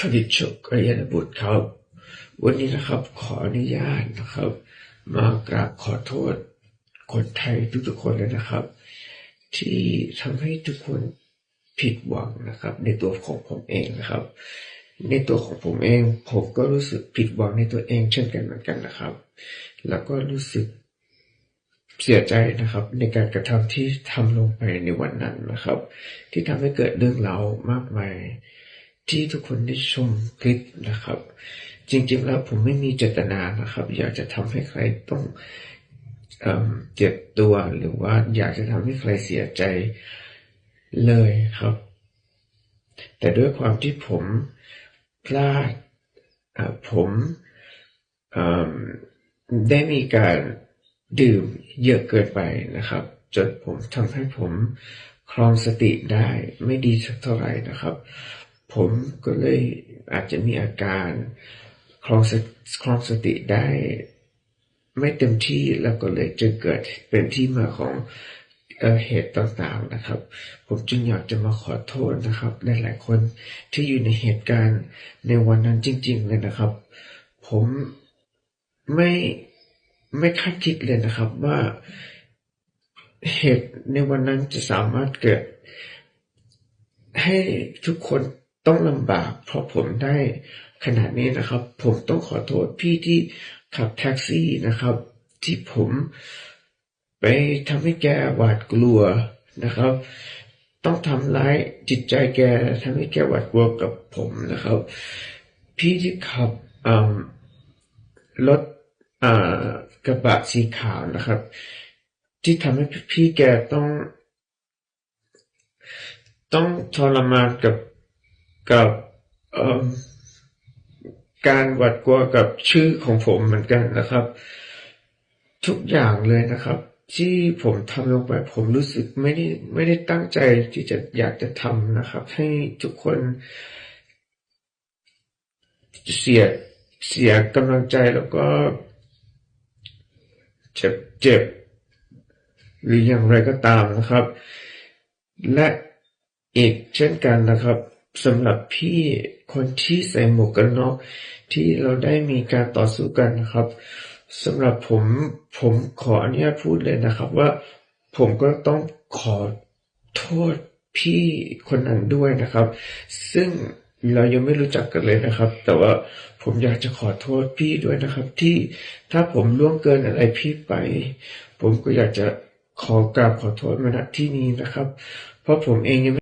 ผลิตโชคกยนบุตรครับ วันนี้นะครับขออนุญาตนะครับ มากราบขอโทษคนไทยทุกๆคนเลยนะครับ ที่ทำให้ทุกคนผิดหวังนะครับ ในตัวของผมเองนะครับ ในตัวของผมเอง ผมก็รู้สึกผิดหวังในตัวเองเช่นกันเหมือนกันนะครับ แล้วก็รู้สึกเสียใจนะครับ ในการกระทำที่ทำลงไปในวันนั้นนะครับ ที่ทำให้เกิดเรื่องราวมากมาย ที่ทุกคนได้ชมคลิปนะครับ จริงๆแล้วผมไม่มีเจตนานะครับ อยากจะทำให้ใครต้องเอเจ็บตัวหรือว่าอยากจะทำให้ใครเสียใจเลยครับ แต่ด้วยความที่ผมพลาดอ่าผมได้มีการดื่มเยอะเกินไปนะครับ จนผมทำให้ผมครองสติได้ไม่ดีสักเท่าไหร่นะครับ ผมก็เลยอาจจะมีอาการครองสครองสติได้ไม่เต็มที่แล้วก็เลยจึงเกิดเป็นที่มาของเอเหตุต่างๆนะครับ ผมจึงอยากจะมาขอโทษนะครับหลายๆคนที่อยู่ในเหตุการณ์ในวันนั้นจริง ๆ เลยนะครับ ผมไม่ไม่คาดคิดเลยนะครับว่าเหตุในวันนั้นจะสามารถเกิด ให้ทุกคน ต้องลำบากเพราะผมได้ขนาดนี้นะครับ ผมต้องขอโทษพี่ที่ขับแท็กซี่นะครับ ที่ผมไปทำให้แกหวาดกลัวนะครับ ต้องทำร้ายจิตใจแกทำให้แกหวาดกลัวกับผมนะครับ พี่ที่ขับรถกระบะสีขาวนะครับ ที่ทำให้พี่แกต้อง ต้องทรมานกับ กับการหวาดกลัวกับชื่อของผมเหมือนกันนะครับ ทุกอย่างเลยนะครับ ที่ผมทำลงไปผมรู้สึกไม่ได้ไม่ได้ตั้งใจที่จะอยากจะทำนะครับ ให้ทุกคนเสียเสียกำลังใจแล้วก็เจ็บเจ็บหรืออย่างไรก็ตามนะครับ และอีกเช่นกันนะครับ สำหรับพี่คนที่ใส่หมวกกันน็อกที่เราได้มีการต่อสู้กันนะครับสำหรับผมผมขออนุญาตพูดเลยนะครับ ว่าผมก็ต้องขอโทษพี่คนนั้นด้วยนะครับ ซึ่งเรายังไม่รู้จักกันเลยนะครับ แต่ว่าผมอยากจะขอโทษพี่ด้วยนะครับ ที่ถ้าผมล่วงเกินอะไรพี่ไป ผมก็อยากจะขอกราบขอโทษมาณที่นี้นะครับ เพราะผมเองยัง